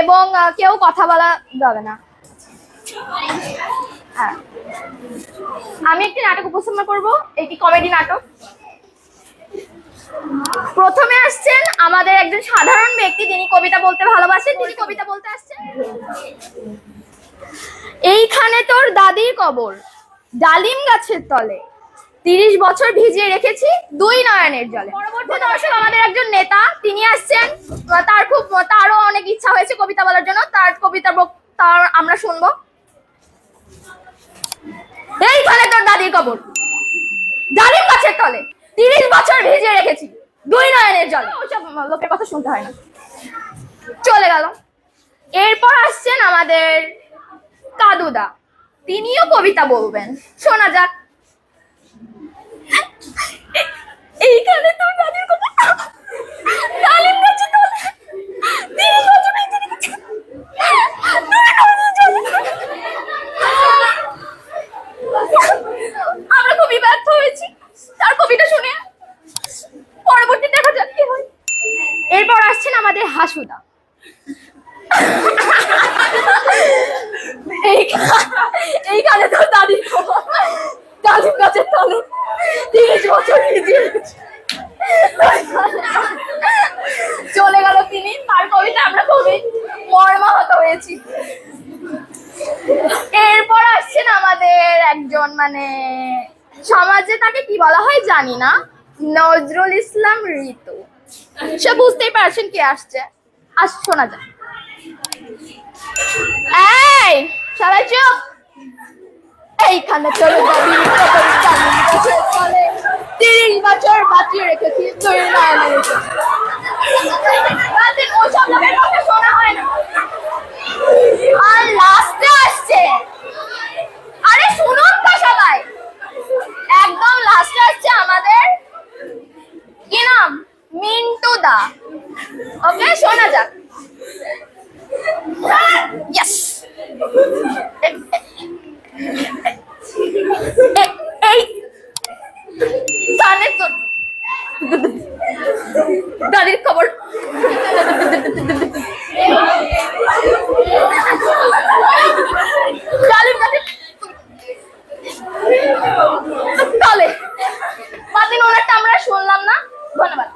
এবং কেউ কথা বলা যাবে না। হ্যাঁ। আমি একটি নাটক উপস্থাপনা করব, একটি কমেডি নাটক। প্রথমে আসছেন আমাদের একজন সাধারণ ব্যক্তি তিনি কবিতা বলতে ভালোবাসেন। তিনি কবিতা বলতে আসছেন। এইখানে তোর দাদির কবর, ডালিম গাছের তলে। তিরিশ বছর ভিজিয়ে রেখেছি দুই নয়নের জলে। পরবর্তী দর্শক, আমাদের একজন নেতা, তিনি আসছেন। তার খুব, তারও অনেক ইচ্ছা হয়েছে কবিতা বলার জন্য। তার কবিতা তার আমরা শুনব। এইখানে তোর দাদির কবর। ডালিম গাছের তলে। তিরিশ বছর ভিজিয়ে রেখেছি দুই নয়নের জলে। ওইসব লোকের কথা শুনতে হয় না। চলে গেল। এরপর আসছেন আমাদের কাদুদা। তিনিও কবিতা বলবেন। শোনা যাক। এইখানে তোর দাদির কবর ডালিম গাছের তলে তিরিশ বছর তার কবিতা শুনে। পরবর্তী এরপর আসছেন আমাদের হাসুদা। এইখা- এইখানে তো দাদি দাদির কাছে তলে তিরিশ বছর চলে গেল তিনি, তার কবিতা আমরা খুবই মর্মাহত হয়েছি। এরপর আসছেন আমাদের একজন মানে সমাজে তাকে কি বলা হয় জানি না, নজরুল ইসলাম ঋতু। সে বুঝতেই পারছেন কি আসছে। আস, শোনা যায় এই সবাই চুপ এইখানে চলে ওকে শোনা যাক। ইয়েস এই কানের তো দাদির খবর। আমরা শুনলাম না। ধন্যবাদ।